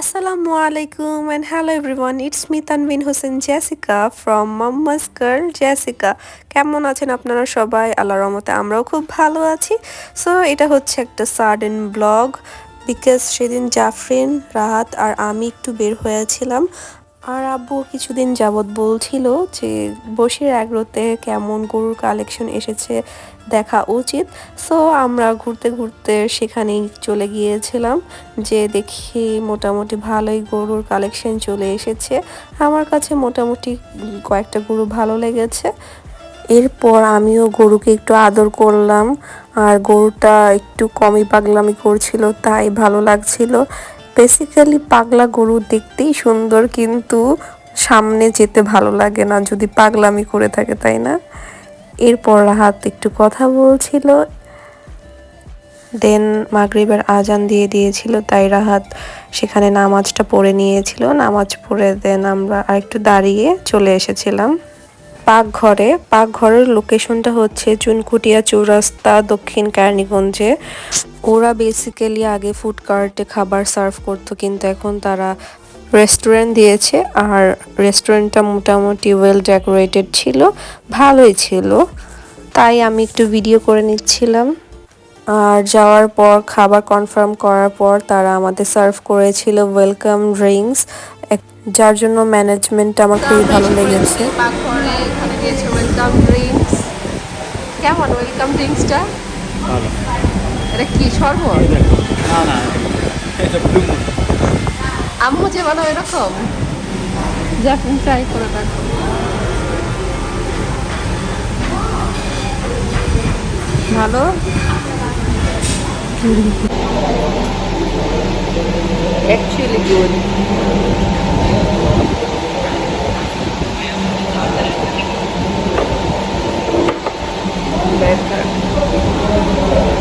আসসালামু আলাইকুম and hello everyone it's me Tanbin Hossain Jessica from mamma's girl Jessica কেমন আছেন আপনারা সবাই? আল্লাহ রহমতে আমরাও খুব ভালো আছি। সো এটা হচ্ছে একটা সার্ডেন ব্লগ বিকজ সেদিন জাফরিন, রাহাত আর আমি একটু বের হয়েছিলাম। আর আব্বু কিছুদিন যাবৎ বলছিল যে বসির অ্যাগ্রোতে কেমন গরুর কালেকশন এসেছে দেখা উচিত। সো আমরা ঘুরতে ঘুরতে সেখানেই চলে গিয়েছিলাম যে দেখি মোটামুটি ভালোই গরুর কালেকশন চলে এসেছে। আমার কাছে মোটামুটি কয়েকটা গরু ভালো লেগেছে। এরপর আমিও গরুকে একটু আদর করলাম। আর গরুটা একটু কমই পাগলামি করছিল, তাই ভালো লাগছিল। বেসিক্যালি পাগলা গরু দেখতেই সুন্দর, কিন্তু সামনে যেতে ভালো লাগে না যদি পাগলামি করে থাকে, তাই না? এরপর রাহাত একটু কথা বলছিল। দেন মাগরিবের আজান দিয়ে দিয়েছিল, তাই রাহাত সেখানে নামাজটা পড়ে নিয়েছিল। নামাজ পড়ে দেন আমরা আরেকটু দাঁড়িয়ে চলে এসেছিলাম। পাকঘরে, পাকঘরের লোকেশনটা হচ্ছে চুনকুটিয়া চৌরাস্তা দক্ষিণ কেরানীগঞ্জে। ওরা বেসিক্যালি আগে ফুড কার্টে খাবার সার্ভ করতো, কিন্তু এখন তারা রেস্টুরেন্ট দিয়েছে, আর রেস্টুরেন্টটা মোটামুটি ওয়েল ডেকোরেটেড ছিল, ভালোই ছিল। তাই আমি একটু ভিডিও করে নিচ্ছিলাম। আর যাওয়ার পর, খাবার কনফার্ম করার পর তারা আমাদের সার্ভ করেছিল ওয়েলকাম ড্রিঙ্কস যার জন্য ম্যানেজমেন্ট আমার খুবই ভালো লেগেছে। ওয়েলকাম ড্রিঙ্কস কেমন ওয়েলকাম ড্রিঙ্কসটা এটা কি শরবত? না না এটা ব্লু আম্মু যে এরকম? যখন ট্রাই করে দেখো ভালো? অ্যাকচুয়ালি গুড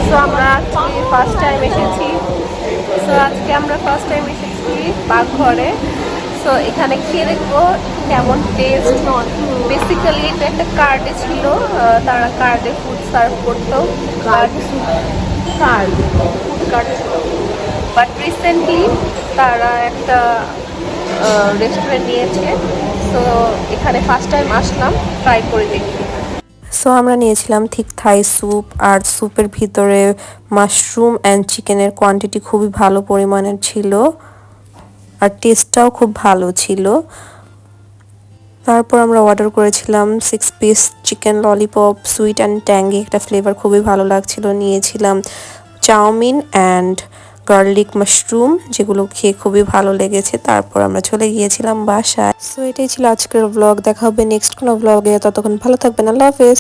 সো আমরা আজকে ফার্স্ট টাইম এসেছি। সো আজকে আমরা ফার্স্ট টাইম এসেছি পাকঘরে সো এখানে খেয়ে দেখব কেমন টেস্ট বেসিক্যালি এটা একটা কার্ডে ছিল। তারা কার্ডে ফুড সার্ভ করতো। কার্ড কার্ড ফুড কার্ড ছিল। বাট রিসেন্টলি তারা একটা রেস্টুরেন্ট নিয়েছে। সো এখানে ফার্স্ট টাইম আসলাম ট্রাই করে দেখি। সো আমরা নিয়েছিলাম ঠিক থাই স্যুপ আর স্যুপের ভিতরে মাশরুম অ্যান্ড চিকেনের কোয়ান্টিটি খুবই ভালো পরিমাণের ছিল। আর টেস্টটাও খুব ভালো ছিল। তারপর আমরা অর্ডার করেছিলাম six piece chicken lollipop sweet and tangy একটা ফ্লেভার খুবই ভালো লাগছিল। নিয়েছিলাম চাউমিন অ্যান্ড গার্লিক মাশরুম যেগুলো খেয়ে খুবই ভালো লেগেছে। তারপর আমরা চলে গিয়েছিলাম বাসায়। সো এটাই ছিল আজকের ব্লগ দেখা হবে নেক্সট কোনো ব্লগে ততক্ষণ ভালো থাকবেন। আল্লাহ হাফেজ।